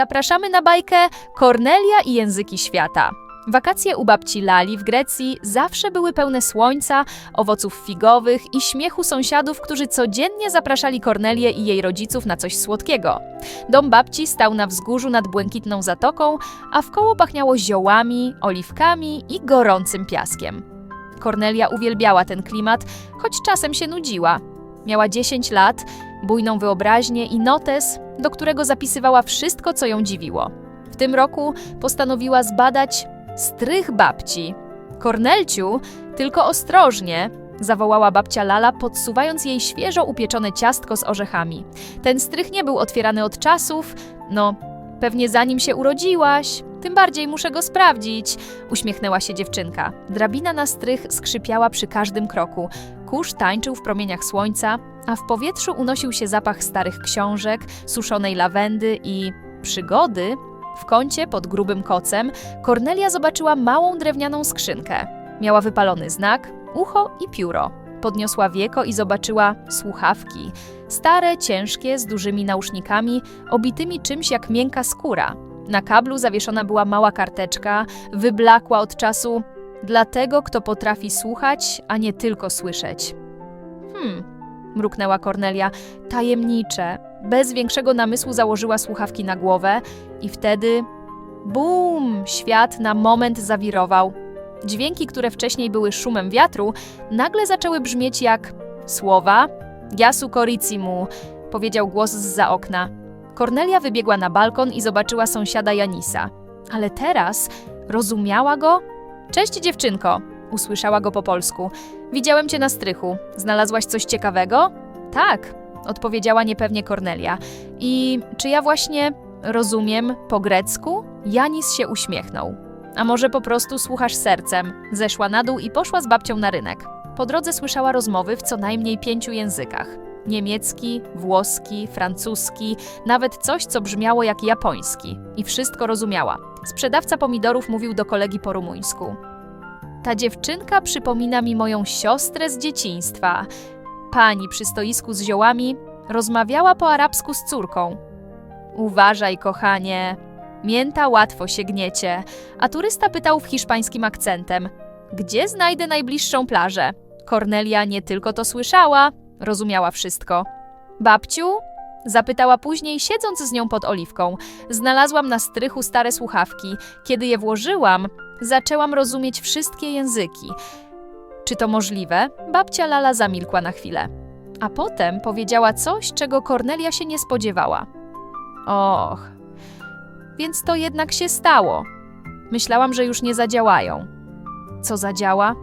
Zapraszamy na bajkę Kornelia i języki świata. Wakacje u babci Lali w Grecji zawsze były pełne słońca, owoców figowych i śmiechu sąsiadów, którzy codziennie zapraszali Kornelię i jej rodziców na coś słodkiego. Dom babci stał na wzgórzu nad błękitną zatoką, a wkoło pachniało ziołami, oliwkami i gorącym piaskiem. Kornelia uwielbiała ten klimat, choć czasem się nudziła. Miała 10 lat, bujną wyobraźnię i notes, do którego zapisywała wszystko, co ją dziwiło. W tym roku postanowiła zbadać strych babci. Kornelciu, tylko ostrożnie, zawołała babcia Lala, podsuwając jej świeżo upieczone ciastko z orzechami. Ten strych nie był otwierany od czasów, no, pewnie zanim się urodziłaś. Tym bardziej muszę go sprawdzić, uśmiechnęła się dziewczynka. Drabina na strych skrzypiała przy każdym kroku. Kurz tańczył w promieniach słońca, a w powietrzu unosił się zapach starych książek, suszonej lawendy i przygody. W kącie pod grubym kocem Kornelia zobaczyła małą drewnianą skrzynkę. Miała wypalony znak, ucho i pióro. Podniosła wieko i zobaczyła słuchawki. Stare, ciężkie, z dużymi nausznikami, obitymi czymś jak miękka skóra. Na kablu zawieszona była mała karteczka, wyblakła od czasu dla tego, kto potrafi słuchać, a nie tylko słyszeć. Hmm, mruknęła Kornelia, tajemnicze. Bez większego namysłu założyła słuchawki na głowę i wtedy bum! Świat na moment zawirował. Dźwięki, które wcześniej były szumem wiatru, nagle zaczęły brzmieć jak słowa Yasu Koricimu, powiedział głos zza okna. Kornelia wybiegła na balkon i zobaczyła sąsiada Janisa. Ale teraz rozumiała go? Cześć dziewczynko, usłyszała go po polsku. Widziałem cię na strychu. Znalazłaś coś ciekawego? Tak, odpowiedziała niepewnie Kornelia. I czy ja właśnie rozumiem po grecku? Janis się uśmiechnął. A może po prostu słuchasz sercem? Zeszła na dół i poszła z babcią na rynek. Po drodze słyszała rozmowy w co najmniej pięciu językach: niemiecki, włoski, francuski, nawet coś, co brzmiało jak japoński. I wszystko rozumiała. Sprzedawca pomidorów mówił do kolegi po rumuńsku. Ta dziewczynka przypomina mi moją siostrę z dzieciństwa. Pani przy stoisku z ziołami rozmawiała po arabsku z córką. Uważaj, kochanie, mięta łatwo się gniecie. A turysta pytał w hiszpańskim akcentem: Gdzie znajdę najbliższą plażę? Kornelia nie tylko to słyszała, rozumiała wszystko. Babciu? Zapytała później, siedząc z nią pod oliwką. Znalazłam na strychu stare słuchawki. Kiedy je włożyłam, zaczęłam rozumieć wszystkie języki. Czy to możliwe? Babcia Lala zamilkła na chwilę. A potem powiedziała coś, czego Kornelia się nie spodziewała. Och, więc to jednak się stało. Myślałam, że już nie zadziałają. Co zadziała?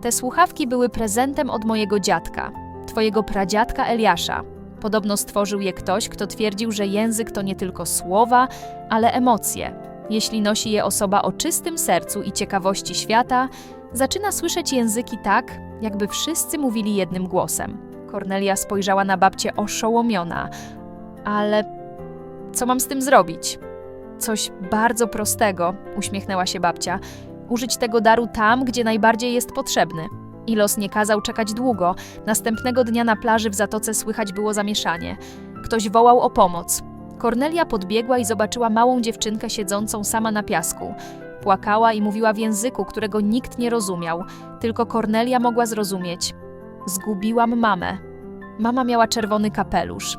Te słuchawki były prezentem od mojego dziadka, twojego pradziadka Eliasza. Podobno stworzył je ktoś, kto twierdził, że język to nie tylko słowa, ale emocje. Jeśli nosi je osoba o czystym sercu i ciekawości świata, zaczyna słyszeć języki tak, jakby wszyscy mówili jednym głosem. Kornelia spojrzała na babcię oszołomiona. Ale co mam z tym zrobić? Coś bardzo prostego, uśmiechnęła się babcia. Użyć tego daru tam, gdzie najbardziej jest potrzebny. I los nie kazał czekać długo. Następnego dnia na plaży w zatoce słychać było zamieszanie. Ktoś wołał o pomoc. Kornelia podbiegła i zobaczyła małą dziewczynkę siedzącą sama na piasku. Płakała i mówiła w języku, którego nikt nie rozumiał, tylko Kornelia mogła zrozumieć. Zgubiłam mamę. Mama miała czerwony kapelusz.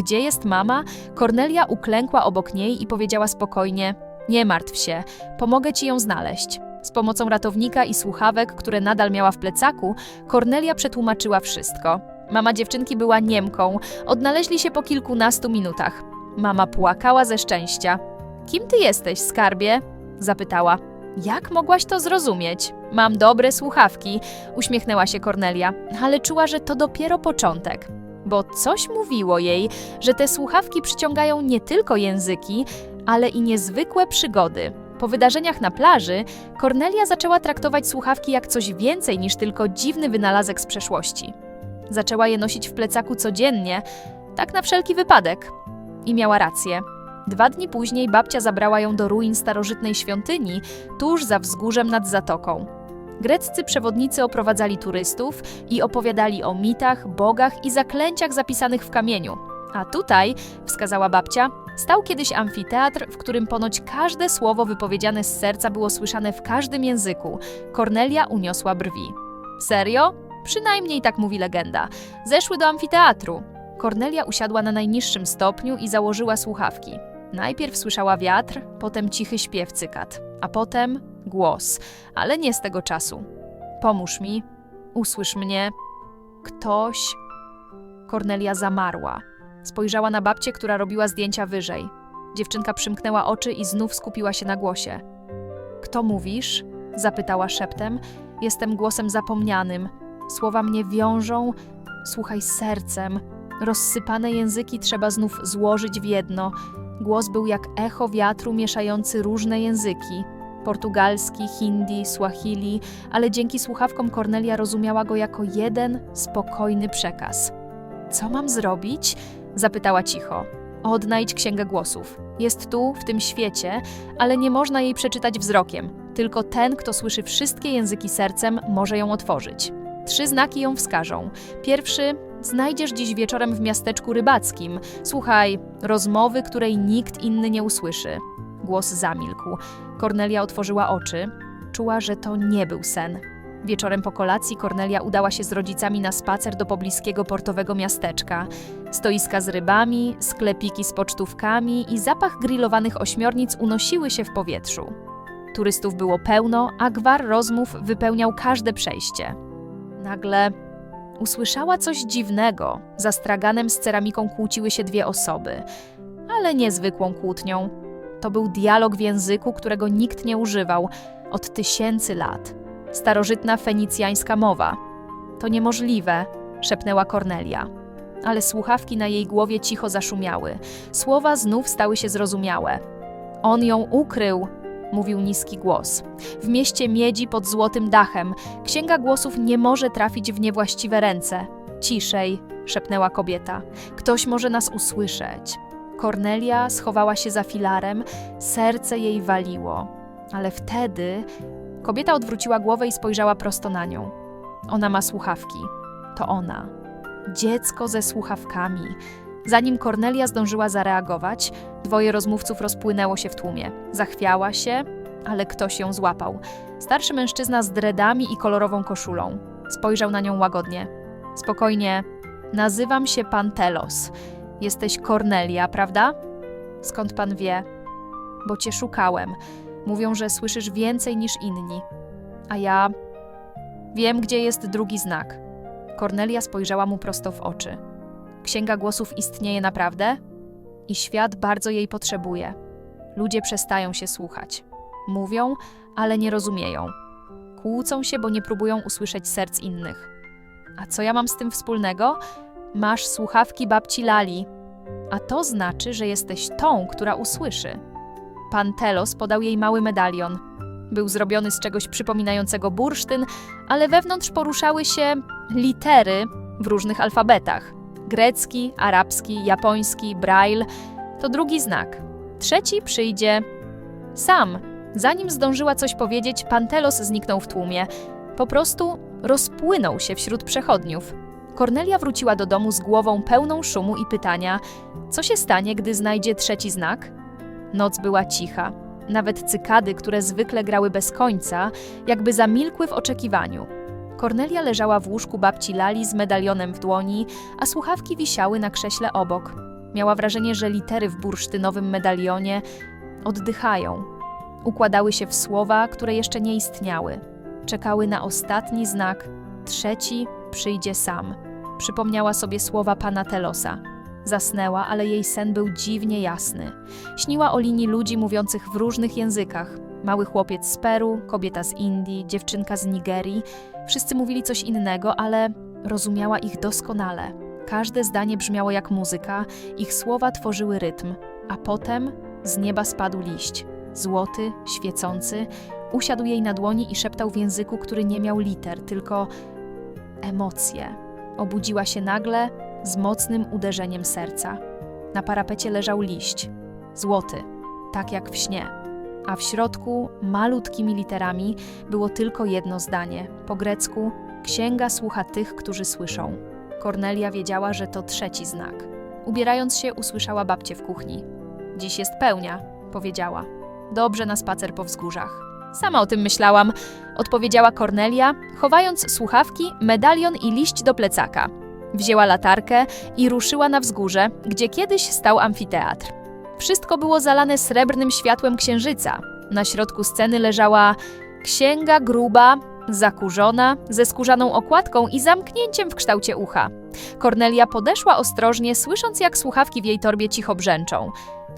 Gdzie jest mama? Kornelia uklękła obok niej i powiedziała spokojnie: Nie martw się, pomogę ci ją znaleźć. Z pomocą ratownika i słuchawek, które nadal miała w plecaku, Kornelia przetłumaczyła wszystko. Mama dziewczynki była Niemką. Odnaleźli się po kilkunastu minutach. Mama płakała ze szczęścia. Kim ty jesteś, skarbie? zapytała. Jak mogłaś to zrozumieć? Mam dobre słuchawki, uśmiechnęła się Kornelia, ale czuła, że to dopiero początek. Bo coś mówiło jej, że te słuchawki przyciągają nie tylko języki, ale i niezwykłe przygody. Po wydarzeniach na plaży, Kornelia zaczęła traktować słuchawki jak coś więcej niż tylko dziwny wynalazek z przeszłości. Zaczęła je nosić w plecaku codziennie, tak na wszelki wypadek. I miała rację. Dwa dni później babcia zabrała ją do ruin starożytnej świątyni, tuż za wzgórzem nad zatoką. Greccy przewodnicy oprowadzali turystów i opowiadali o mitach, bogach i zaklęciach zapisanych w kamieniu. A tutaj, wskazała babcia, stał kiedyś amfiteatr, w którym ponoć każde słowo wypowiedziane z serca było słyszane w każdym języku. Kornelia uniosła brwi. Serio? Przynajmniej tak mówi legenda. Zeszły do amfiteatru. Kornelia usiadła na najniższym stopniu i założyła słuchawki. Najpierw słyszała wiatr, potem cichy śpiew cykat, a potem głos, ale nie z tego czasu. Pomóż mi, usłysz mnie. Ktoś. Kornelia zamarła. Spojrzała na babcię, która robiła zdjęcia wyżej. Dziewczynka przymknęła oczy i znów skupiła się na głosie. Kto mówisz? zapytała szeptem. Jestem głosem zapomnianym. Słowa mnie wiążą. Słuchaj sercem. Rozsypane języki trzeba znów złożyć w jedno. Głos był jak echo wiatru mieszający różne języki. Portugalski, hindi, swahili, ale dzięki słuchawkom Kornelia rozumiała go jako jeden spokojny przekaz. Co mam zrobić? zapytała cicho. Odnajdź księgę głosów. Jest tu, w tym świecie, ale nie można jej przeczytać wzrokiem. Tylko ten, kto słyszy wszystkie języki sercem, może ją otworzyć. Trzy znaki ją wskażą. Pierwszy znajdziesz dziś wieczorem w miasteczku rybackim. Słuchaj, rozmowy, której nikt inny nie usłyszy. Głos zamilkł. Kornelia otworzyła oczy. Czuła, że to nie był sen. Wieczorem po kolacji Kornelia udała się z rodzicami na spacer do pobliskiego portowego miasteczka. Stoiska z rybami, sklepiki z pocztówkami i zapach grillowanych ośmiornic unosiły się w powietrzu. Turystów było pełno, a gwar rozmów wypełniał każde przejście. Nagle usłyszała coś dziwnego. Za straganem z ceramiką kłóciły się dwie osoby, ale niezwykłą kłótnią. To był dialog w języku, którego nikt nie używał od tysięcy lat. Starożytna fenicjańska mowa. To niemożliwe, szepnęła Kornelia. Ale słuchawki na jej głowie cicho zaszumiały. Słowa znów stały się zrozumiałe. On ją ukrył, mówił niski głos. W mieście miedzi pod złotym dachem. Księga głosów nie może trafić w niewłaściwe ręce. Ciszej, szepnęła kobieta. Ktoś może nas usłyszeć. Kornelia schowała się za filarem, serce jej waliło. Ale wtedy kobieta odwróciła głowę i spojrzała prosto na nią. Ona ma słuchawki. To ona. Dziecko ze słuchawkami. Zanim Kornelia zdążyła zareagować, dwoje rozmówców rozpłynęło się w tłumie. Zachwiała się, ale ktoś ją złapał. Starszy mężczyzna z dredami i kolorową koszulą. Spojrzał na nią łagodnie. Spokojnie. Nazywam się pan Telos. Jesteś Kornelia, prawda? Skąd pan wie? Bo cię szukałem. Mówią, że słyszysz więcej niż inni. A ja wiem, gdzie jest drugi znak. Kornelia spojrzała mu prosto w oczy. Księga głosów istnieje naprawdę i świat bardzo jej potrzebuje. Ludzie przestają się słuchać. Mówią, ale nie rozumieją. Kłócą się, bo nie próbują usłyszeć serc innych. A co ja mam z tym wspólnego? Masz słuchawki babci Lali, a to znaczy, że jesteś tą, która usłyszy. Pan Telos podał jej mały medalion. Był zrobiony z czegoś przypominającego bursztyn, ale wewnątrz poruszały się litery w różnych alfabetach. Grecki, arabski, japoński, braille to drugi znak. Trzeci przyjdzie sam. Zanim zdążyła coś powiedzieć, pan Telos zniknął w tłumie. Po prostu rozpłynął się wśród przechodniów. Kornelia wróciła do domu z głową pełną szumu i pytania: co się stanie, gdy znajdzie trzeci znak? Noc była cicha. Nawet cykady, które zwykle grały bez końca, jakby zamilkły w oczekiwaniu. Kornelia leżała w łóżku babci Lali z medalionem w dłoni, a słuchawki wisiały na krześle obok. Miała wrażenie, że litery w bursztynowym medalionie oddychają. Układały się w słowa, które jeszcze nie istniały. Czekały na ostatni znak. Trzeci przyjdzie sam. Przypomniała sobie słowa pana Telosa. Zasnęła, ale jej sen był dziwnie jasny. Śniła o linii ludzi mówiących w różnych językach. Mały chłopiec z Peru, kobieta z Indii, dziewczynka z Nigerii. Wszyscy mówili coś innego, ale rozumiała ich doskonale. Każde zdanie brzmiało jak muzyka, ich słowa tworzyły rytm, a potem z nieba spadł liść. Złoty, świecący, usiadł jej na dłoni i szeptał w języku, który nie miał liter, tylko emocje. Obudziła się nagle z mocnym uderzeniem serca. Na parapecie leżał liść, złoty, tak jak w śnie, a w środku, malutkimi literami, było tylko jedno zdanie. Po grecku: Księga słucha tych, którzy słyszą. Kornelia wiedziała, że to trzeci znak. Ubierając się, usłyszała babcię w kuchni. Dziś jest pełnia, powiedziała. Dobrze na spacer po wzgórzach. Sama o tym myślałam, odpowiedziała Kornelia, chowając słuchawki, medalion i liść do plecaka. Wzięła latarkę i ruszyła na wzgórze, gdzie kiedyś stał amfiteatr. Wszystko było zalane srebrnym światłem księżyca. Na środku sceny leżała księga gruba, zakurzona, ze skórzaną okładką i zamknięciem w kształcie ucha. Kornelia podeszła ostrożnie, słysząc jak słuchawki w jej torbie cicho brzęczą.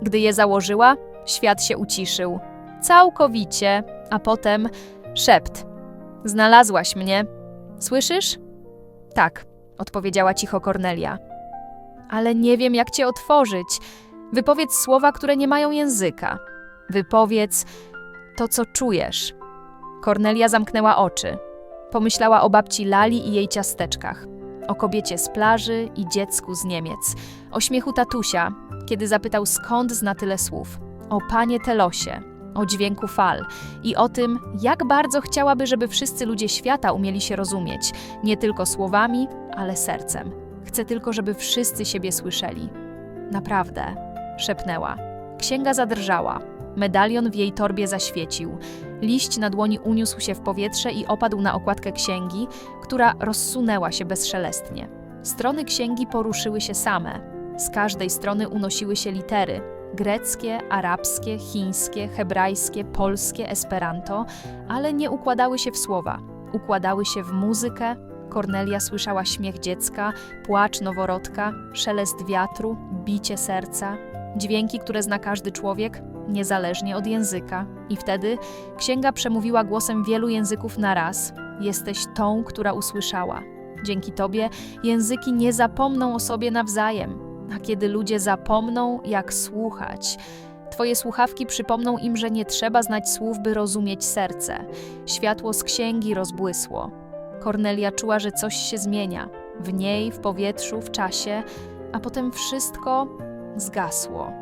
Gdy je założyła, świat się uciszył. Całkowicie, a potem szept. Znalazłaś mnie. Słyszysz? Tak, odpowiedziała cicho Kornelia. Ale nie wiem, jak cię otworzyć. Wypowiedz słowa, które nie mają języka. Wypowiedz to, co czujesz. Kornelia zamknęła oczy. Pomyślała o babci Lali i jej ciasteczkach, o kobiecie z plaży i dziecku z Niemiec, o śmiechu tatusia, kiedy zapytał skąd zna tyle słów, o panie Telosie, o dźwięku fal i o tym, jak bardzo chciałaby, żeby wszyscy ludzie świata umieli się rozumieć, nie tylko słowami, ale sercem. Chcę tylko, żeby wszyscy siebie słyszeli. Naprawdę, szepnęła. Księga zadrżała. Medalion w jej torbie zaświecił. Liść na dłoni uniósł się w powietrze i opadł na okładkę księgi, która rozsunęła się bezszelestnie. Strony księgi poruszyły się same. Z każdej strony unosiły się litery: greckie, arabskie, chińskie, hebrajskie, polskie, esperanto, ale nie układały się w słowa. Układały się w muzykę. Kornelia słyszała śmiech dziecka, płacz noworodka, szelest wiatru, bicie serca, dźwięki, które zna każdy człowiek, niezależnie od języka. I wtedy księga przemówiła głosem wielu języków na raz. Jesteś tą, która usłyszała. Dzięki tobie języki nie zapomną o sobie nawzajem. A kiedy ludzie zapomną, jak słuchać, Twoje słuchawki przypomną im, że nie trzeba znać słów, by rozumieć serce. Światło z księgi rozbłysło. Kornelia czuła, że coś się zmienia. W niej, w powietrzu, w czasie, a potem wszystko zgasło.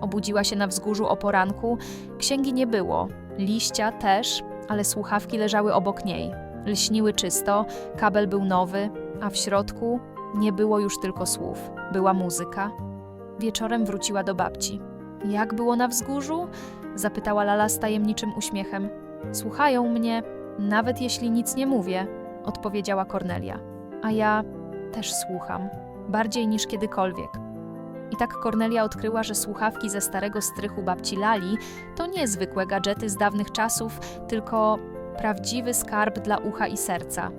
Obudziła się na wzgórzu o poranku. Księgi nie było, liścia też, ale słuchawki leżały obok niej. Lśniły czysto, kabel był nowy, a w środku nie było już tylko słów. Była muzyka. Wieczorem wróciła do babci. Jak było na wzgórzu? Zapytała Lala z tajemniczym uśmiechem. Słuchają mnie, nawet jeśli nic nie mówię, odpowiedziała Kornelia. A ja też słucham, bardziej niż kiedykolwiek. I tak Kornelia odkryła, że słuchawki ze starego strychu babci Lali to nie zwykłe gadżety z dawnych czasów, tylko prawdziwy skarb dla ucha i serca.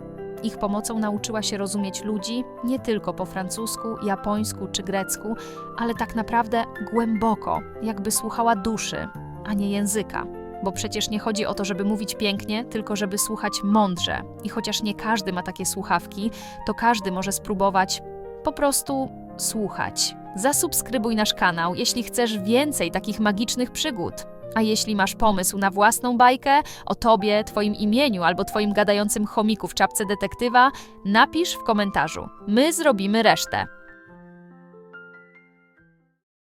Ich pomocą nauczyła się rozumieć ludzi nie tylko po francusku, japońsku czy grecku, ale tak naprawdę głęboko, jakby słuchała duszy, a nie języka. Bo przecież nie chodzi o to, żeby mówić pięknie, tylko żeby słuchać mądrze. I chociaż nie każdy ma takie słuchawki, to każdy może spróbować po prostu słuchać. Zasubskrybuj nasz kanał, jeśli chcesz więcej takich magicznych przygód. A jeśli masz pomysł na własną bajkę o tobie, twoim imieniu albo twoim gadającym chomiku w czapce detektywa, napisz w komentarzu. My zrobimy resztę.